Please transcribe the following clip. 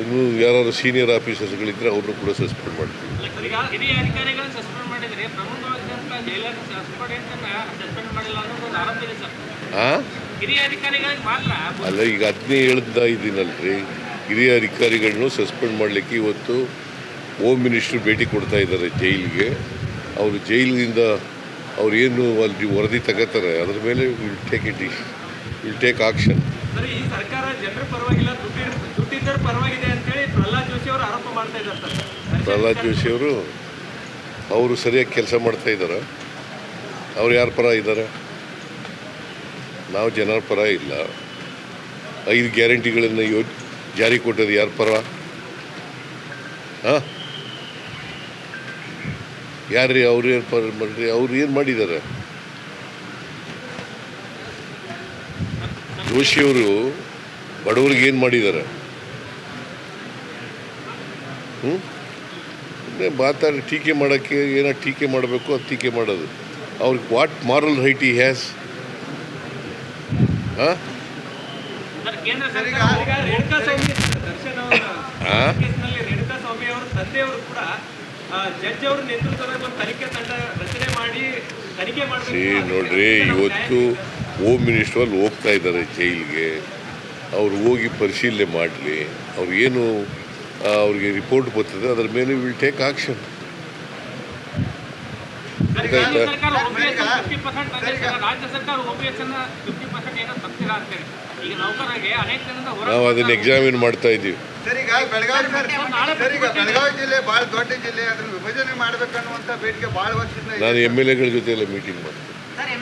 ಇನ್ನು ಯಾರು ಸೀನಿಯರ್ ಆಫೀಸರ್ಸ್ಗಳಿದ್ದರೆ ಅವ್ರನ್ನೂ ಕೂಡ ಸಸ್ಪೆಂಡ್ ಮಾಡ್ತೀವಿ. ಈಗ ಹಿರಿಯ ಅಧಿಕಾರಿಗಳನ್ನ ಸಸ್ಪೆಂಡ್ ಮಾಡಿದ್ರೆ ಪ್ರಮುಖವಾಗಿದ್ದಂಥ ಜೈಲರ್ ಸಸ್ಪೆಂಡೆಂಟನ್ನ ಸಸ್ಪೆಂಡ್ ಮಾಡಿಲ್ಲ ಅನ್ನೋದು ಒಂದು ಆರೋಪ ಇದೆ ಸರ್. ಹಾಂ ಹಿರಿಯ ಅಧಿಕಾರಿಗಳಿಗೆ ಮಾತ್ರ ಅಲ್ಲ ಈಗ ಅದನ್ನೇ ಹೇಳ್ತಾ ಇದ್ದೀನಲ್ರಿ ಹಿರಿಯ ಅಧಿಕಾರಿಗಳನ್ನು ಸಸ್ಪೆಂಡ್ ಮಾಡಲಿಕ್ಕೆ ಇವತ್ತು ಹೋಮ್ ಮಿನಿಸ್ಟ್ರು ಭೇಟಿ ಕೊಡ್ತಾ ಇದ್ದಾರೆ ಜೈಲಿಗೆ. ಅವರು ಜೈಲಿನಿಂದ ಅವ್ರು ಏನು ಅಲ್ಲಿ ವರದಿ ತಗೋತಾರೆ ಅದ್ರ ಮೇಲೆ will take it will take action Pralhad Joshi ಅವರು ಅವರು ಸರಿಯಾಗಿ ಕೆಲಸ ಮಾಡ್ತಾ ಇದ್ದಾರೆ. ಅವ್ರು ಯಾರ ಪರ ಇದ್ದಾರೆ? ನಾವು ಜನರ ಪರ ಇಲ್ಲ. ಐದು ಗ್ಯಾರಂಟಿಗಳನ್ನು ಯೋ, ಜಾರಿ ಕೊಟ್ಟದ್ದು ಯಾರ ಪರ? ಹಾಂ? ಯಾರ್ರಿ ಅವ್ರು ಏನು ಪರ ಮಾಡ್ರಿ? ಅವ್ರು ಏನು ಮಾಡಿದ್ದಾರೆ? ಜೋಶಿಯವರು ಬಡವ್ರಿಗೆ ಏನು ಮಾಡಿದ್ದಾರೆ? ಹ್ಞೂ ಮಾತಾಡಿ ಟೀಕೆ ಮಾಡೋಕ್ಕೆ ಏನೋ ಟೀಕೆ ಮಾಡಬೇಕು ಅದು ಟೀಕೆ ಮಾಡೋದು. ಅವ್ರಿಗೆ what moral right he has ಹಾಂ? ಸರ್ ಕೇಂದ್ರ ಸರ್ಕಾರ ಈಗ ರೇಣುಕಾ ಸ್ವಾಮಿ ದರ್ಶನ್ ಅವರ ಆ? ಕೇಸ್ನಲ್ಲಿ ರೇಣುಕಾ ಸ್ವಾಮಿ ಅವರ ತಂದೆಯವರು ಕೂಡ ಜಡ್ಜ್ ಅವರ ನೇತೃತ್ವದಲ್ಲಿ ಒಂದು ತನಿಖೆ ರಚನೆ ಮಾಡಿ ತನಿಖೆ ಸಿ ಮಾಡಬೇಕು ನೋಡ್ರಿ ಇವತ್ತು ಹೋಮ್ ಮಿನಿಸ್ಟರ್ ಅಲ್ಲಿ ಹೋಗ್ತಾ ಇದ್ದಾರೆ ಜೈಲಿಗೆ. ಅವ್ರು ಹೋಗಿ ಪರಿಶೀಲನೆ ಮಾಡಲಿ. ಅವ್ರು ಏನು ಆ, ಅವ್ರಿಗೆ ರಿಪೋರ್ಟ್ ಬರ್ತದೆ. ಅದರ ಮೇಲೆ ವಿಲ್ ಟೇಕ್ ಆಕ್ಷನ್ ನಾವು ಅದನ್ನ ಎಕ್ಸಾಮಿನ್ ಮಾಡ್ತಾ ಇದ್ದೀವಿ ನಾನು ಎಂ ಎಲ್ ಎಗಳ ಜೊತೆ ಎಲ್ಲ ಮೀಟಿಂಗ್ ಮಾಡ್ತೀನಿ.